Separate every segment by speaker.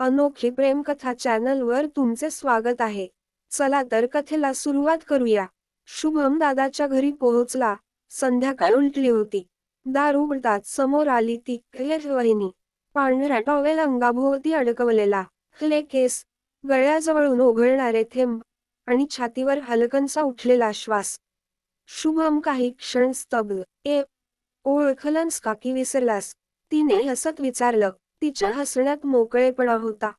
Speaker 1: अनोखी प्रेमकथा चॅनलवर तुमचे स्वागत आहे. चला तर कथेला सुरुवात करूया. शुभम दादाच्या घरी पोहोचला. संध्याकाळ उलटली होती. दार उघडताच समोर आली ती वहिनी. पांढऱ्या टॉवेल अंगाभोवती अडकवलेला. क्ले केस. गळ्याजवळून ओघळणारे थेंब. आणि छातीवर हलकनसा उठलेला श्वास. शुभम काही क्षण स्तब्ध. ए. ओळखलंस का की विसरलास? तिने हसत विचारलं. तिच्या हसण्यात मोकळेपणा होता.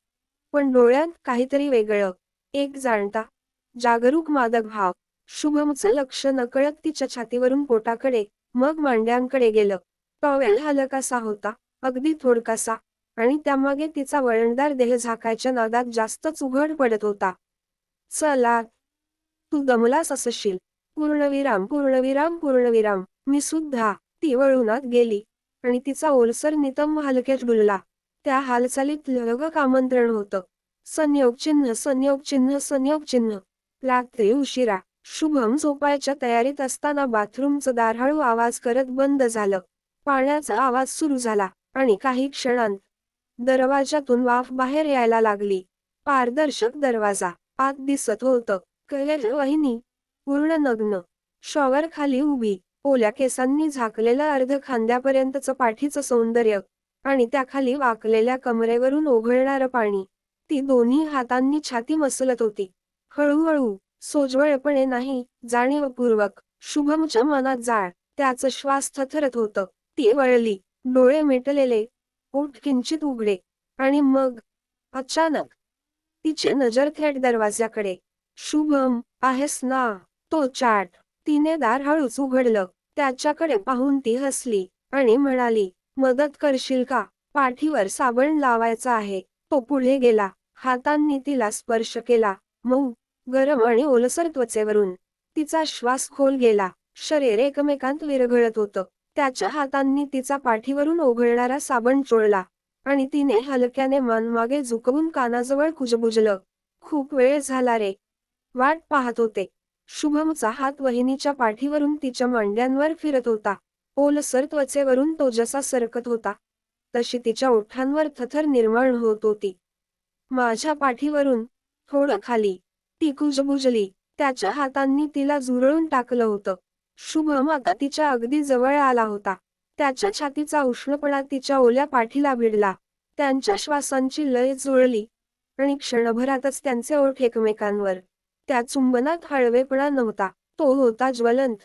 Speaker 1: पण डोळ्यात काहीतरी वेगळं एक जाणता जागरूक मादक भाव शुभमचं लक्ष नकळत तिच्या छातीवरून पोटाकडे मग मांड्यांकडे गेलं. टॉवेल हलकासा होता अगदी थोडकासा आणि त्यामागे तिचा वळणदार देह झाकायच्या नादात जास्तच उघड पडत होता. चला तू दमलास असशील. पूर्णविराम पूर्णविराम पूर्णविराम. मी सुद्धा ती वळूनात गेली आणि तिचा ओलसर नितंब हलक्यात डुलला. त्या हालचालीत लग आमंत्रण होतं. संयोग चिन्ह संयोग चिन्ह संयोग चिन्ह. रात्री उशिरा. शुभम झोपायच्या तयारीत असताना बाथरूमचं दार हळू आवाज करत बंद झालं. पाण्याचा आवाज सुरू झाला आणि काही क्षणांत दरवाजातून वाफ बाहेर यायला लागली. पारदर्शक दरवाजा. आत दिसत होतं कलेर वहिनी. पूर्ण नग्न. शॉवर खाली उभी. ओल्या केसांनी झाकलेलं अर्ध खांद्यापर्यंतचं पाठीचं सौंदर्य. आणि त्याखाली वाकलेल्या कमरेवरून ओघळणारं पाणी. ती दोन्ही हातांनी छाती मसलत होती. हळूहळू सोजवळपणे नाही जाणीवपूर्वक शुभमच्या मनात जाळ त्याचं श्वास थथरत होतं. ती वळली डोळे मिटलेले ओठ किंचित उघडे. आणि मग अचानक तिची नजर थेट दरवाज्याकडे. शुभम आहेस ना तो चाट. तिने दार हळूच उघडलं. त्याच्याकडे पाहून ती हसली आणि म्हणाली मदत करशील का? पाठीवर साबण लावायचा आहे. तो पुढे गेला. हातांनी तिला स्पर्श केला. मऊ गरम आणि ओलसर त्वचेवरून तिचा श्वास खोल गेला. शरीर एकमेकांत विरघळत होतं. त्याच्या हातांनी तिचा पाठीवरून ओघळणारा साबण चोळला आणि तिने हलक्याने मन मागे झुकवून कानाजवळ कुजबुजलं. खूप वेळ झाला रे. वाट पाहत होते. शुभमचा हात वहिनीच्या पाठीवरून तिच्या मांड्यांवर फिरत होता. ओलसर त्वचेवरून तो जसा सरकत होता तशी तिच्या ओठांवर थथर निर्माण होत होती. माझ्या पाठीवरून थोडं खाली ती कुजबुजली त्याच्या हातांनी तिला झुरळून टाकलं होतं. शुभम आता तिच्या अगदी जवळ आला होता. त्याच्या छातीचा उष्णपणा तिच्या ओल्या पाठीला भिडला. त्यांच्या श्वासांची लय जुळली आणि क्षणभरातच त्यांचे ओठ एकमेकांवर. त्या चुंबनात हळवेपणा नव्हता. तो होता ज्वलंत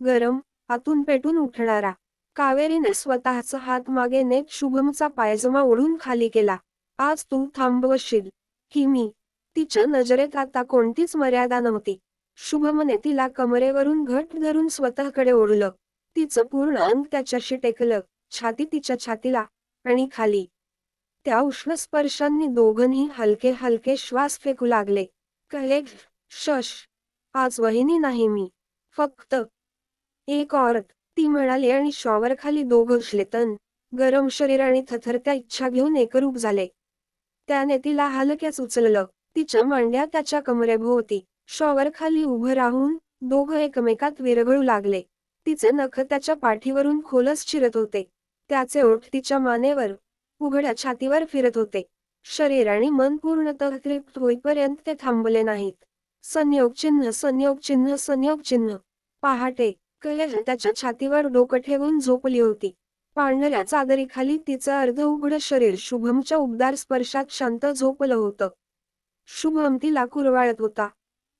Speaker 1: गरम आतून पेटून उठणारा. कावेरीने स्वतःचा हात मागे नेत शुभमचा पायजमा ओढून खाली केला. आज तू थांबवशील ही मी? तिच्या नजरेत आता कोणतीच मर्यादा नव्हती. शुभमने तिला कमरेवरून घट धरून स्वतःकडे ओढलं. तिचं पूर्ण अंग त्याच्याशी टेकलं छाती तिच्या छातीला आणि खाली. त्या उष्ण स्पर्शांनी दोघंही हलके हलके श्वास फेकू लागले. कले शश आज वहिनी नाही मी. फक्त एक औरत ती म्हणाली आणि शॉवर खाली दोघं तन गरम शरीर आणि थथरत्या इच्छा घेऊन एकरूप झाले. त्याने तिला हलक्याच उचललं. तिच्या मांड्या त्याच्या कमरेभोवती. शॉवर खाली उभं राहून दोघं एकमेकात विरघळू लागले. तिचे नख त्याच्या पाठीवरून खोलस चिरत होते. त्याचे ओठ तिच्या मानेवर उघड्या छातीवर फिरत होते. शरीर आणि मन पूर्णतः तृप्त होईपर्यंत ते थांबले नाहीत. संयोग चिन्ह संयोग चिन्ह संयोग चिन्ह. पहाटे कल्याण त्याच्या छातीवर डोकं ठेवून झोपली होती. पांढऱ्या चादरीखाली तिचं अर्ध उघड शरीर शुभमच्या उबदार स्पर्शात शांत झोपलं होतं. शुभम तिला कुरवाळत होता.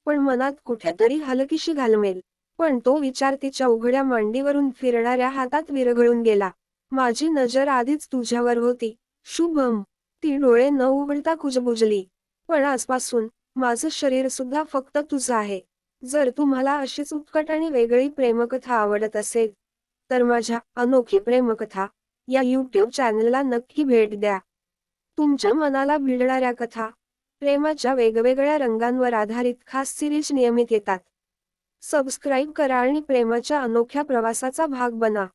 Speaker 1: पण मनात कुठेतरी हलकीशी घालमेल. पण तो विचार तिच्या उघड्या मांडीवरून फिरणाऱ्या हातात विरघळून गेला. माझी नजर आधीच तुझ्यावर होती. शुभम ती डोळे न उघडता कुजबुजली. पण आजपासून माझं शरीर सुद्धा फक्त तुझं आहे. जर तुम्हाला अशीच उत्कट आणि वेगळी प्रेमकथा आवडत असेल तर माझ्या अनोखी प्रेमकथा या यूट्यूब चॅनलला नक्की भेट द्या. तुमच्या मनाला भिडणाऱ्या कथा प्रेमाच्या वेगवेगळ्या रंगांवर आधारित खास सिरीज नियमित येतात. सबस्क्राईब करा आणि प्रेमाच्या अनोख्या प्रवासाचा भाग बना.